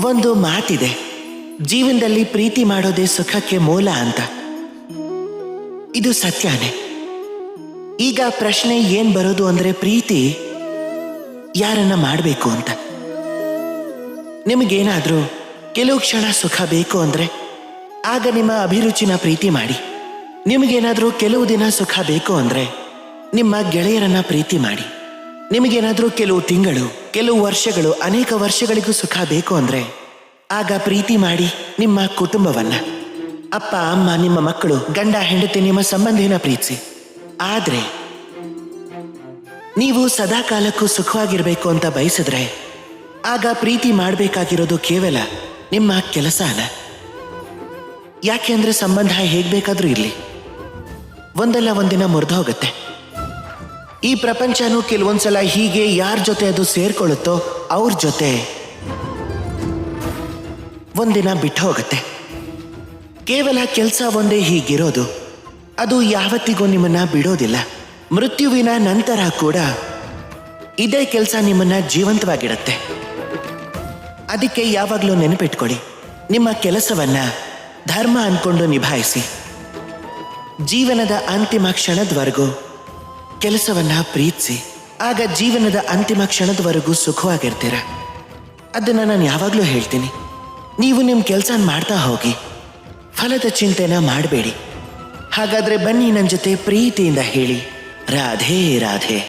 ಒಂದು ಮಾತಿದೆ. ಜೀವನದಲ್ಲಿ ಪ್ರೀತಿ ಮಾಡೋದೇ ಸುಖಕ್ಕೆ ಮೂಲ ಅಂತ. ಇದು ಸತ್ಯನೇ. ಈಗ ಪ್ರಶ್ನೆ ಏನ್ ಬರೋದು ಅಂದ್ರೆ ಪ್ರೀತಿ ಯಾರನ್ನ ಮಾಡಬೇಕು ಅಂತ. ನಿಮಗೇನಾದ್ರೂ ಕೆಲವು ಕ್ಷಣ ಸುಖ ಬೇಕು ಅಂದ್ರೆ ಆಗ ನಿಮ್ಮ ಅಭಿರುಚಿನ ಪ್ರೀತಿ ಮಾಡಿ. ನಿಮಗೇನಾದ್ರೂ ಕೆಲವು ದಿನ ಸುಖ ಬೇಕು ಅಂದ್ರೆ ನಿಮ್ಮ ಗೆಳೆಯರನ್ನ ಪ್ರೀತಿ ಮಾಡಿ. ನಿಮಗೇನಾದ್ರೂ ಕೆಲವು ತಿಂಗಳು, ಕೆಲವು ವರ್ಷಗಳು, ಅನೇಕ ವರ್ಷಗಳಿಗೂ ಸುಖ ಬೇಕು ಅಂದ್ರೆ, ಆಗ ಪ್ರೀತಿ ಮಾಡಿ ನಿಮ್ಮ ಕುಟುಂಬವನ್ನ. ಅಪ್ಪ, ಅಮ್ಮ, ನಿಮ್ಮ ಮಕ್ಕಳು, ಗಂಡ, ಹೆಂಡತಿ, ನಿಮ್ಮ ಸಂಬಂಧಿನ ಪ್ರೀತಿಸಿ. ಆದ್ರೆ, ನೀವು ಸದಾ ಕಾಲಕ್ಕೂ ಸುಖವಾಗಿರಬೇಕು ಅಂತ ಬಯಸಿದ್ರೆ, ಆಗ ಪ್ರೀತಿ ಮಾಡಬೇಕಾಗಿರೋದು ಕೇವಲ ನಿಮ್ಮ ಕೆಲಸ ಯಾಕೆ ಅಂದ್ರೆ ಸಂಬಂಧ ಹೇಗ್ ಬೇಕಾದ್ರೂ ಇರಲಿ. ಒಂದಲ್ಲ ಒಂದಿನ ಮುರಿದು ಹೋಗುತ್ತೆ ಈ ಪ್ರಪಂಚನೂ ಕೆಲವೊಂದ್ಸಲ ಹೀಗೆ ಯಾರ ಜೊತೆ ಅದು ಸೇರ್ಕೊಳ್ಳುತ್ತೋ ಅವ್ರ ಜೊತೆ. ಒಂದಿನ ಬಿಟ್ಟು ಹೋಗುತ್ತೆ. ಕೇವಲ ಕೆಲಸ ಒಂದೇ ಹೀಗಿರೋದು. ಅದು ಯಾವತ್ತಿಗೂ ನಿಮ್ಮನ್ನ ಬಿಡೋದಿಲ್ಲ. ಮೃತ್ಯುವಿನ ನಂತರ ಕೂಡ ಇದೇ ಕೆಲಸ ನಿಮ್ಮನ್ನ ಜೀವಂತವಾಗಿಡತ್ತೆ. ಅದಕ್ಕೆ ಯಾವಾಗಲೂ ನೆನಪಿಟ್ಕೊಳ್ಳಿ. ನಿಮ್ಮ ಕೆಲಸವನ್ನ ಧರ್ಮ ಅನ್ಕೊಂಡು ನಿಭಾಯಿಸಿ. ಜೀವನದ ಅಂತಿಮ ಕ್ಷಣದವರೆಗೂ ಕೆಲಸವನ್ನ ಪ್ರೀತಿಸಿ, ಆಗ ಜೀವನದ ಅಂತಿಮ ಕ್ಷಣದವರೆಗೂ ಸುಖವಾಗಿರ್ತೀರ. ಅದನ್ನ ನಾನು ಯಾವಾಗಲೂ ಹೇಳ್ತೀನಿ. ನೀವು ನಿಮ್ಮ ಕೆಲಸ ಮಾಡ್ತಾ ಹೋಗಿ. ಫಲದ ಚಿಂತೆನ ಮಾಡಬೇಡಿ. ಹಾಗಾದ್ರೆ ಬನ್ನಿ ನನ್ನ ಜೊತೆ ಪ್ರೀತಿಯಿಂದ ಹೇಳಿ. ರಾಧೇ, ರಾಧೆ.